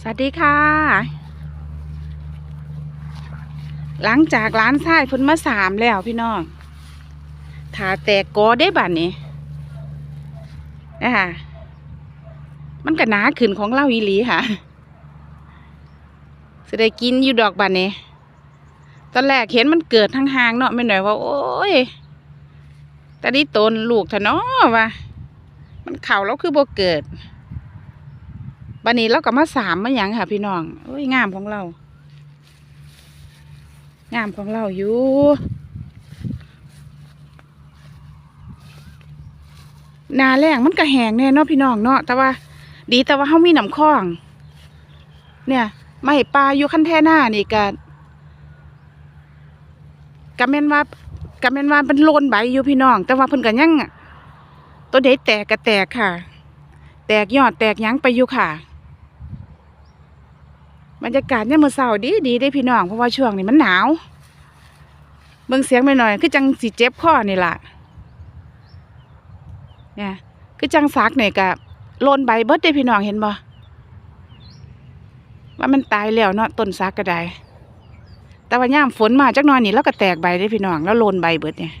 สวัสดีค่ะ หลังจากร้านชายพิ่นมาสามแล้วพี่น้องถาแตกกอได้บัดนี้นะคะมันก็หนาขึ้นของเล่าอีหลีค่ะจะได้กินอยู่ดอกบัดนี้ตอนแรกเห็นมันเกิดทางหางเนาะไม่หน่อยว่า โอ้ยแต่นี่ตนลูกเถอะเนาะว่ามันเข่าแล้วคือบ่เกิด บันนี้เราก็มาสามมาหยังค่ะ พี่น้องโอ้ยงามของเรา งามของเราอยู่นาแรงมันก็แหงแน่เนาะพี่น้องเนาะแต่ว่า ดีแต่ว่าเฮามีหน้ำคลอง เนี่ยไม่ปลาอยู่คันแท่หน้านี่ก็กะแม่นว่ากะแม่นว่าเป็นโลนใบอยู่พี่น้อง แต่ว่าเพิ่นก็ยังตัวเด็แตกก็แตกค่ะ แตกยอดแตกยั้งไปอยู่ค่ะ บรรยากาศเนี่ยมื่อเช้าดีดีได้พี่น้องเพราะว่าช่วงนี้มันหนาวเบิ่งเสียงไปหน่อยคือจังสิเจ็บคอนี่ล่ะเนี่ยคือจังซักเนี่ยกะโลนใบเบิดได้พี่น้องเห็นบ่ว่ามันตายแล้วเนาะต้นซักก็ได้แต่ว่าย่ามฝนมาจักหน่อยนี่แล้วก็แตกใบได้พี่น้องแล้วโลนใบเบิดเนี่ย